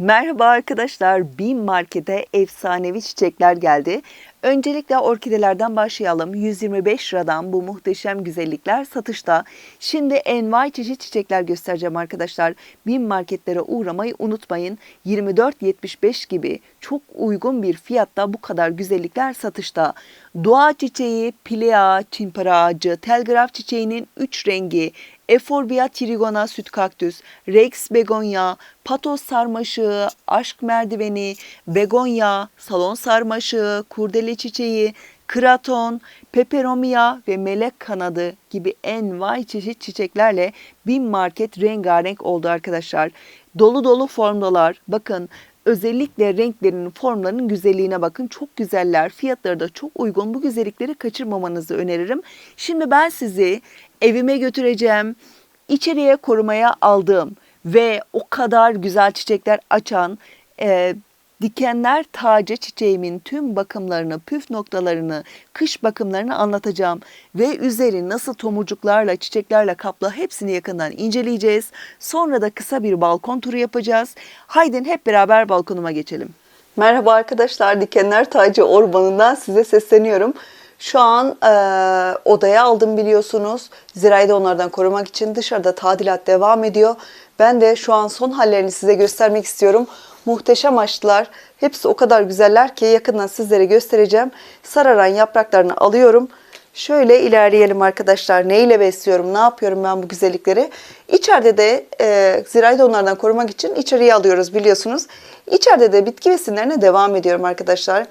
Merhaba arkadaşlar. Bin Market'e efsanevi çiçekler geldi. Öncelikle orkidelerden başlayalım. 125 liradan bu muhteşem güzellikler satışta. Şimdi envai çeşit çiçekler göstereceğim arkadaşlar. Bin Marketlere uğramayı unutmayın. 24.75 gibi çok uygun bir fiyatta bu kadar güzellikler satışta. Doğa çiçeği, pilea, çimpara ağacı, telgraf çiçeğinin 3 rengi, Eforbia trigona süt kaktüs, Rex begonya, patos sarmaşığı, aşk merdiveni, begonya, salon sarmaşığı, kurdele çiçeği, kraton, peperomia ve melek kanadı gibi envai çeşit çiçeklerle bin market rengarenk oldu arkadaşlar. Dolu dolu formdalar. Bakın özellikle renklerinin, formlarının güzelliğine bakın. Çok güzeller. Fiyatları da çok uygun. Bu güzellikleri kaçırmamanızı öneririm. Şimdi ben sizi evime götüreceğim. İçeriye korumaya aldığım ve o kadar güzel çiçekler açan e, dikenler tacı çiçeğimin tüm bakımlarını, püf noktalarını, kış bakımlarını anlatacağım. Ve üzeri nasıl tomurcuklarla, çiçeklerle kaplı hepsini yakından inceleyeceğiz. Sonra da kısa bir balkon turu yapacağız. Haydi hep beraber balkonuma geçelim. Merhaba arkadaşlar, Dikenler Tacı Ormanı'ndan size sesleniyorum. Şu an e, odaya aldım biliyorsunuz. Zirayı da onlardan korumak için dışarıda tadilat devam ediyor. Ben de şu an son hallerini size göstermek istiyorum. Muhteşem açtılar. Hepsi o kadar güzeller ki yakından sizlere göstereceğim. Sararan yapraklarını alıyorum. Şöyle ilerleyelim arkadaşlar. Ne ile besliyorum, ne yapıyorum ben bu güzellikleri? İçeride de e, zirayı da onlardan korumak için içeriye alıyoruz biliyorsunuz. İçeride de bitki besinlerine devam ediyorum arkadaşlar.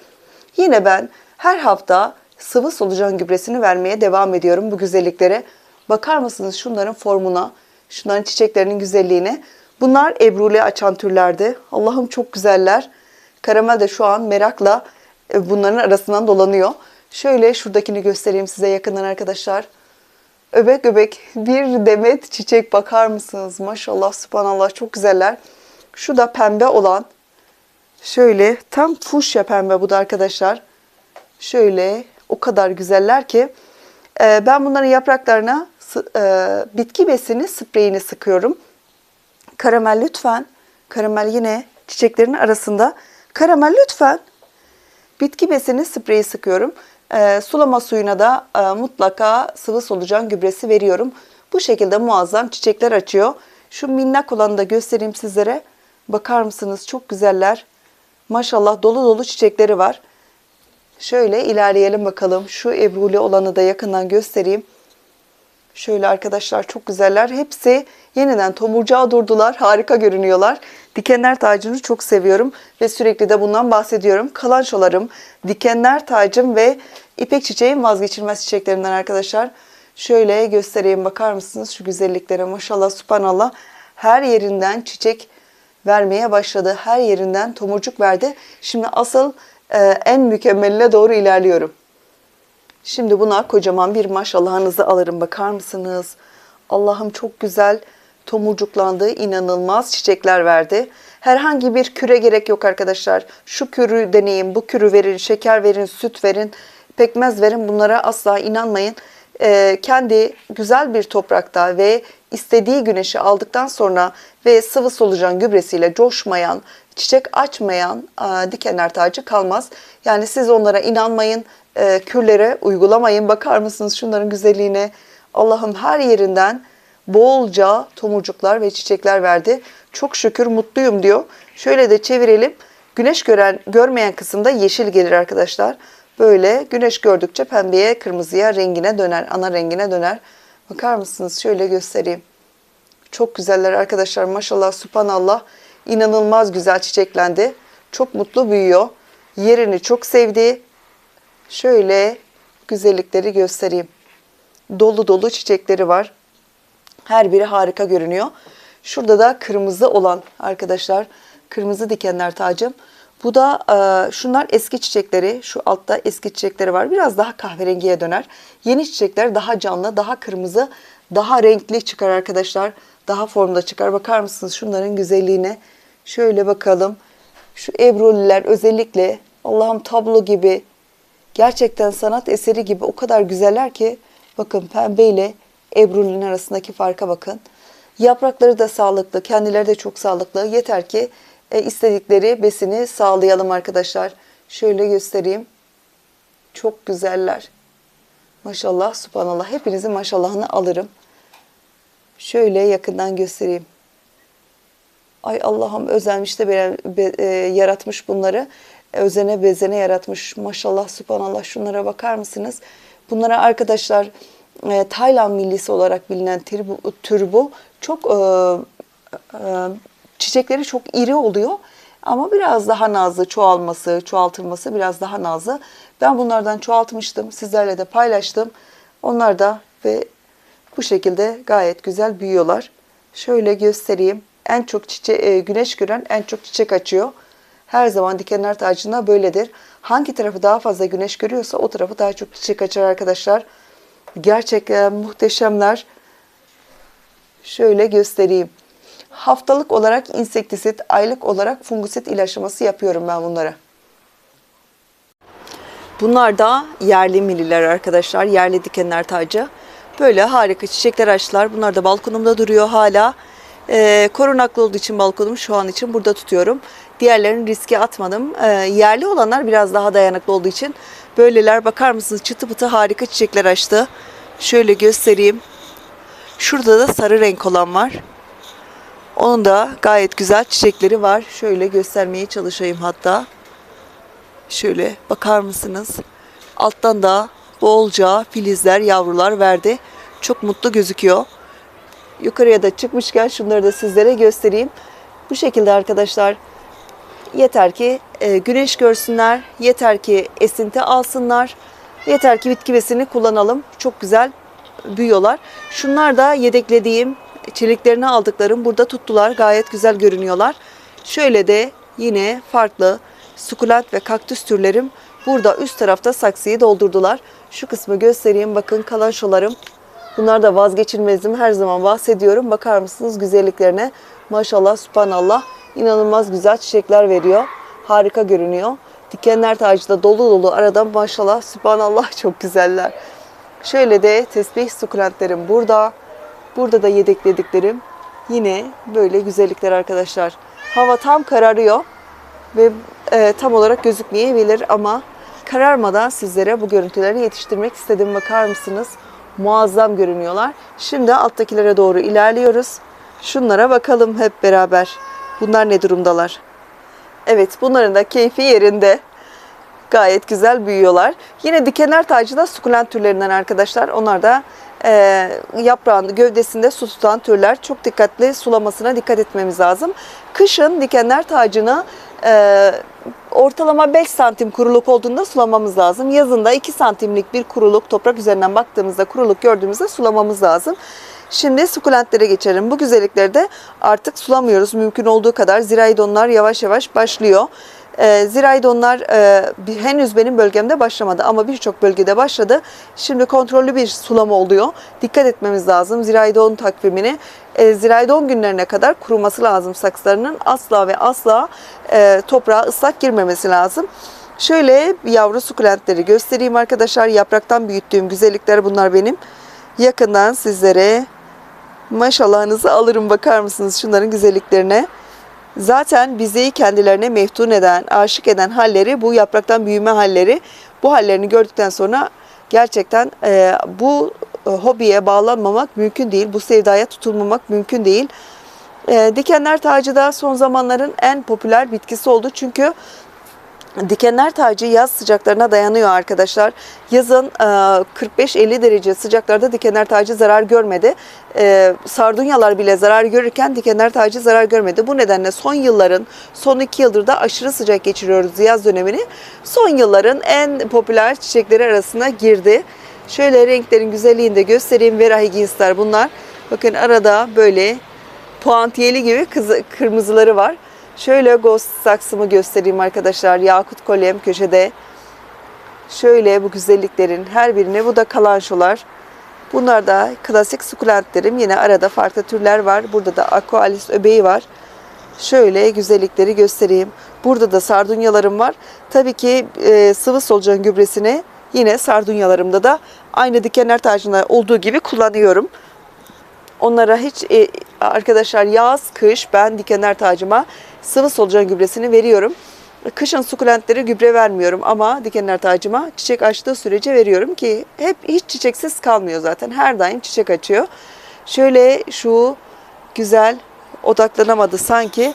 Yine ben her hafta sıvı solucan gübresini vermeye devam ediyorum bu güzelliklere. Bakar mısınız şunların formuna, şunların çiçeklerinin güzelliğine. Bunlar ebruli açan türlerdi. Allah'ım çok güzeller. Karamel de şu an merakla e, bunların arasından dolanıyor. Şöyle şuradakini göstereyim size yakından arkadaşlar. Öbek öbek bir demet çiçek bakar mısınız? Maşallah subhanallah çok güzeller. Şu da pembe olan. Şöyle tam fuşya pembe bu da arkadaşlar. Şöyle o kadar güzeller ki e, ben bunların yapraklarına e, bitki besini spreyini sıkıyorum. Karamel lütfen. Karamel yine çiçeklerin arasında. Karamel lütfen. Bitki besini spreyi sıkıyorum. E, sulama suyuna da e, mutlaka sıvı solucan gübresi veriyorum. Bu şekilde muazzam çiçekler açıyor. Şu minnak olanı da göstereyim sizlere. Bakar mısınız? Çok güzeller. Maşallah dolu dolu çiçekleri var. Şöyle ilerleyelim bakalım. Şu ebruli olanı da yakından göstereyim. Şöyle arkadaşlar çok güzeller. Hepsi yeniden tomurcağa durdular. Harika görünüyorlar. Dikenler tacını çok seviyorum ve sürekli de bundan bahsediyorum. Kalançolarım, dikenler tacım ve ipek çiçeğim vazgeçilmez çiçeklerinden arkadaşlar. Şöyle göstereyim bakar mısınız şu güzelliklere maşallah subhanallah. Her yerinden çiçek vermeye başladı. Her yerinden tomurcuk verdi. Şimdi asıl e, en mükemmeline doğru ilerliyorum. Şimdi buna kocaman bir maşallahınızı alırım. Bakar mısınız? Allah'ım çok güzel tomurcuklandı. inanılmaz çiçekler verdi. Herhangi bir küre gerek yok arkadaşlar. Şu kürü deneyin, bu kürü verin, şeker verin, süt verin, pekmez verin. Bunlara asla inanmayın. Ee, kendi güzel bir toprakta ve istediği güneşi aldıktan sonra ve sıvı solucan gübresiyle coşmayan, çiçek açmayan e, dikenler tacı kalmaz. Yani siz onlara inanmayın, e, kürlere uygulamayın. Bakar mısınız şunların güzelliğine? Allah'ım her yerinden bolca tomurcuklar ve çiçekler verdi. Çok şükür mutluyum diyor. Şöyle de çevirelim. Güneş gören görmeyen kısımda yeşil gelir arkadaşlar. Böyle güneş gördükçe pembeye, kırmızıya, rengine döner, ana rengine döner. Bakar mısınız? Şöyle göstereyim. Çok güzeller arkadaşlar. Maşallah, subhanallah. İnanılmaz güzel çiçeklendi. Çok mutlu büyüyor. Yerini çok sevdi. Şöyle güzellikleri göstereyim. Dolu dolu çiçekleri var. Her biri harika görünüyor. Şurada da kırmızı olan arkadaşlar. Kırmızı dikenler tacım. Bu da e, şunlar eski çiçekleri. Şu altta eski çiçekleri var. Biraz daha kahverengiye döner. Yeni çiçekler daha canlı, daha kırmızı, daha renkli çıkar arkadaşlar. Daha formda çıkar. Bakar mısınız şunların güzelliğine? Şöyle bakalım. Şu ebruliler özellikle Allah'ım tablo gibi gerçekten sanat eseri gibi o kadar güzeller ki bakın pembe ile ebrulinin arasındaki farka bakın. Yaprakları da sağlıklı, kendileri de çok sağlıklı. Yeter ki e, istedikleri besini sağlayalım arkadaşlar. Şöyle göstereyim. Çok güzeller. Maşallah, subhanallah. Hepinizin maşallahını alırım. Şöyle yakından göstereyim. Ay Allah'ım özenmiş de e, yaratmış bunları. Özene bezene yaratmış. Maşallah, subhanallah. Şunlara bakar mısınız? Bunlara arkadaşlar e, Tayland millisi olarak bilinen tür bu. Çok e, e, çiçekleri çok iri oluyor. Ama biraz daha nazlı çoğalması, çoğaltılması biraz daha nazlı. Ben bunlardan çoğaltmıştım. Sizlerle de paylaştım. Onlar da ve bu şekilde gayet güzel büyüyorlar. Şöyle göstereyim. En çok çiçe e, güneş gören en çok çiçek açıyor. Her zaman dikenler tacında böyledir. Hangi tarafı daha fazla güneş görüyorsa o tarafı daha çok çiçek açar arkadaşlar. Gerçekten muhteşemler. Şöyle göstereyim. Haftalık olarak insektisit, aylık olarak fungisit ilaçlaması yapıyorum ben bunlara. Bunlar da yerli milliler arkadaşlar. Yerli dikenler tacı. Böyle harika çiçekler açtılar. Bunlar da balkonumda duruyor hala. Ee, korunaklı olduğu için balkonum şu an için burada tutuyorum. Diğerlerini riske atmadım. Ee, yerli olanlar biraz daha dayanıklı olduğu için böyleler bakar mısınız çıtı pıtı harika çiçekler açtı. Şöyle göstereyim. Şurada da sarı renk olan var. Onun da gayet güzel çiçekleri var. Şöyle göstermeye çalışayım hatta. Şöyle bakar mısınız? Alttan da bolca filizler, yavrular verdi. Çok mutlu gözüküyor. Yukarıya da çıkmışken şunları da sizlere göstereyim. Bu şekilde arkadaşlar yeter ki e, güneş görsünler, yeter ki esinti alsınlar, yeter ki bitki besini kullanalım. Çok güzel büyüyorlar. Şunlar da yedeklediğim, çeliklerini aldıklarım burada tuttular. Gayet güzel görünüyorlar. Şöyle de yine farklı sukulent ve kaktüs türlerim burada üst tarafta saksıyı doldurdular. Şu kısmı göstereyim. Bakın kalançolarım. Bunlar da vazgeçilmezim. Her zaman bahsediyorum. Bakar mısınız güzelliklerine? Maşallah, subhanallah. İnanılmaz güzel çiçekler veriyor. Harika görünüyor. Dikenler tacı dolu dolu arada maşallah, subhanallah çok güzeller. Şöyle de tesbih sukulentlerim burada. Burada da yedeklediklerim. Yine böyle güzellikler arkadaşlar. Hava tam kararıyor ve e, tam olarak gözükmeyebilir ama kararmadan sizlere bu görüntüleri yetiştirmek istedim. Bakar mısınız? Muazzam görünüyorlar. Şimdi alttakilere doğru ilerliyoruz. Şunlara bakalım hep beraber. Bunlar ne durumdalar? Evet bunların da keyfi yerinde. Gayet güzel büyüyorlar. Yine dikenler tacı da sukulent türlerinden arkadaşlar. Onlar da e, yaprağın gövdesinde su tutan türler. Çok dikkatli sulamasına dikkat etmemiz lazım. Kışın dikenler tacını e, ortalama 5 santim kuruluk olduğunda sulamamız lazım. Yazında 2 santimlik bir kuruluk toprak üzerinden baktığımızda kuruluk gördüğümüzde sulamamız lazım. Şimdi sukulentlere geçelim. Bu güzellikleri de artık sulamıyoruz. Mümkün olduğu kadar ziraidonlar yavaş yavaş başlıyor. E, ziraidonlar e, bir- henüz benim bölgemde başlamadı ama birçok bölgede başladı. Şimdi kontrollü bir sulama oluyor. Dikkat etmemiz lazım ziraidon takvimini. E, ziraidon günlerine kadar kuruması lazım saksılarının. Asla ve asla e, toprağa ıslak girmemesi lazım. Şöyle yavru sukulentleri göstereyim arkadaşlar. Yapraktan büyüttüğüm güzellikler bunlar benim. Yakından sizlere maşallahınızı alırım bakar mısınız şunların güzelliklerine. Zaten bizi kendilerine meftun eden, aşık eden halleri, bu yapraktan büyüme halleri, bu hallerini gördükten sonra gerçekten e, bu e, hobiye bağlanmamak mümkün değil, bu sevdaya tutulmamak mümkün değil. E, dikenler tacı da son zamanların en popüler bitkisi oldu çünkü Dikenler tacı yaz sıcaklarına dayanıyor arkadaşlar. Yazın e, 45-50 derece sıcaklarda dikenler tacı zarar görmedi. E, Sardunyalar bile zarar görürken dikenler tacı zarar görmedi. Bu nedenle son yılların, son iki yıldır da aşırı sıcak geçiriyoruz yaz dönemini. Son yılların en popüler çiçekleri arasına girdi. Şöyle renklerin güzelliğini de göstereyim. Vera Higgins'ler bunlar. Bakın arada böyle puantiyeli gibi kırmızıları var. Şöyle ghost saksımı göstereyim arkadaşlar. Yakut kolyem köşede. Şöyle bu güzelliklerin her birine bu da kalanşolar. Bunlar da klasik sukulentlerim. Yine arada farklı türler var. Burada da aqualis öbeği var. Şöyle güzellikleri göstereyim. Burada da sardunyalarım var. Tabii ki e, sıvı solucan gübresini yine sardunyalarımda da aynı dikenler tacında olduğu gibi kullanıyorum. Onlara hiç e, arkadaşlar yaz, kış ben dikenler tacıma sıvı solucan gübresini veriyorum. Kışın sukulentlere gübre vermiyorum ama dikenler tacıma çiçek açtığı sürece veriyorum ki hep hiç çiçeksiz kalmıyor zaten. Her daim çiçek açıyor. Şöyle şu güzel odaklanamadı sanki.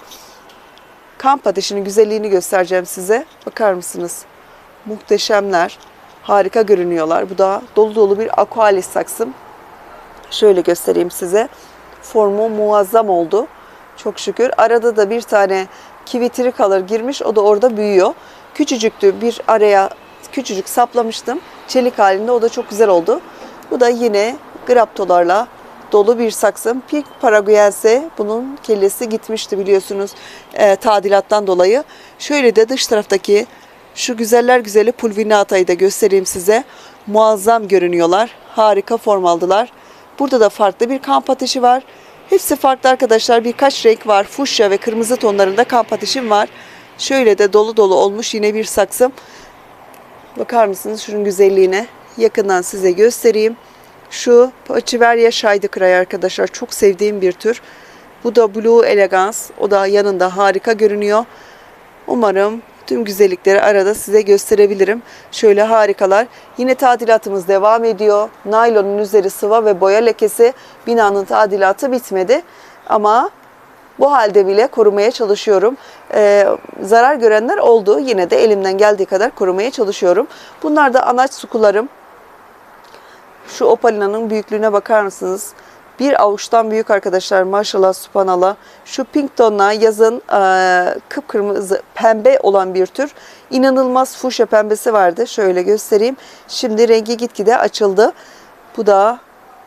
Kamp ateşinin güzelliğini göstereceğim size. Bakar mısınız? Muhteşemler. Harika görünüyorlar. Bu da dolu dolu bir aqualis saksım. Şöyle göstereyim size. Formu muazzam oldu. Çok şükür. Arada da bir tane kivi tricolor girmiş. O da orada büyüyor. Küçücüktü. Bir araya küçücük saplamıştım. Çelik halinde. O da çok güzel oldu. Bu da yine graptolarla dolu bir saksım. Pink paraguyense bunun kellesi gitmişti biliyorsunuz e, tadilattan dolayı. Şöyle de dış taraftaki şu güzeller güzeli pulvinatayı da göstereyim size. Muazzam görünüyorlar. Harika form aldılar. Burada da farklı bir kamp ateşi var. Hepsi farklı arkadaşlar. Birkaç renk var. Fuşya ve kırmızı tonlarında kamp ateşim var. Şöyle de dolu dolu olmuş yine bir saksım. Bakar mısınız şunun güzelliğine? Yakından size göstereyim. Şu Pachiveria Shaidikray arkadaşlar. Çok sevdiğim bir tür. Bu da Blue Elegance. O da yanında harika görünüyor. Umarım tüm güzellikleri arada size gösterebilirim. Şöyle harikalar. Yine tadilatımız devam ediyor. Naylonun üzeri sıva ve boya lekesi. Binanın tadilatı bitmedi. Ama bu halde bile korumaya çalışıyorum. Ee, zarar görenler oldu. Yine de elimden geldiği kadar korumaya çalışıyorum. Bunlar da anaç sukularım. Şu opalina'nın büyüklüğüne bakar mısınız? Bir avuçtan büyük arkadaşlar maşallah subhanallah. Şu pink tonla yazın e, kıpkırmızı pembe olan bir tür. İnanılmaz fuşya pembesi vardı. Şöyle göstereyim. Şimdi rengi gitgide açıldı. Bu da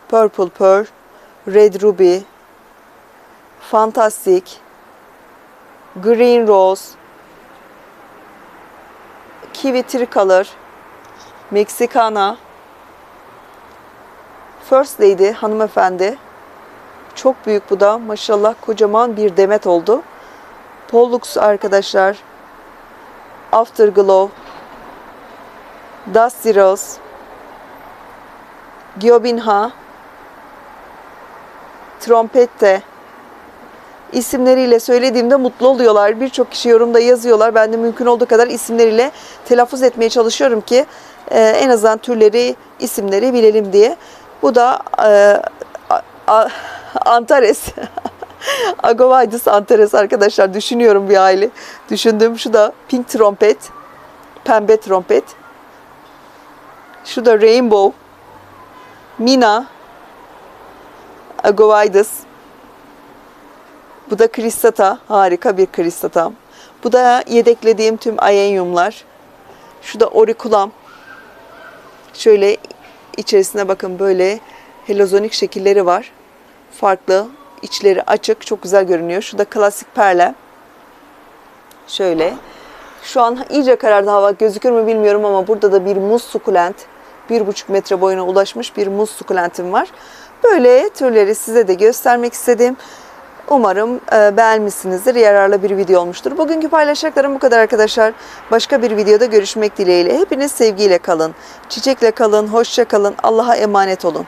Purple Pearl, Red Ruby, Fantastic, Green Rose, Kiwi Tricolor, Mexicana, First Lady hanımefendi. Çok büyük bu da. Maşallah kocaman bir demet oldu. Pollux arkadaşlar. Afterglow. Dusty Rose. Giobinha. Trompette. İsimleriyle söylediğimde mutlu oluyorlar. Birçok kişi yorumda yazıyorlar. Ben de mümkün olduğu kadar isimleriyle telaffuz etmeye çalışıyorum ki e, en azından türleri, isimleri bilelim diye. Bu da e, a, Antares. Agovaides Antares arkadaşlar düşünüyorum bir aile. Düşündüm şu da pink trompet. Pembe trompet. Şu da rainbow. Mina. Agovaides. Bu da kristata. Harika bir kristatam. Bu da yedeklediğim tüm ayenyumlar. Şu da orikulam. Şöyle içerisine bakın böyle helozonik şekilleri var. Farklı. içleri açık. Çok güzel görünüyor. Şu da klasik perle. Şöyle. Şu an iyice karardı hava. Gözükür mü bilmiyorum ama burada da bir muz sukulent. Bir buçuk metre boyuna ulaşmış bir muz sukulentim var. Böyle türleri size de göstermek istedim. Umarım e, beğenmişsinizdir. Yararlı bir video olmuştur. Bugünkü paylaşacaklarım bu kadar arkadaşlar. Başka bir videoda görüşmek dileğiyle. Hepiniz sevgiyle kalın. Çiçekle kalın. Hoşça kalın. Allah'a emanet olun.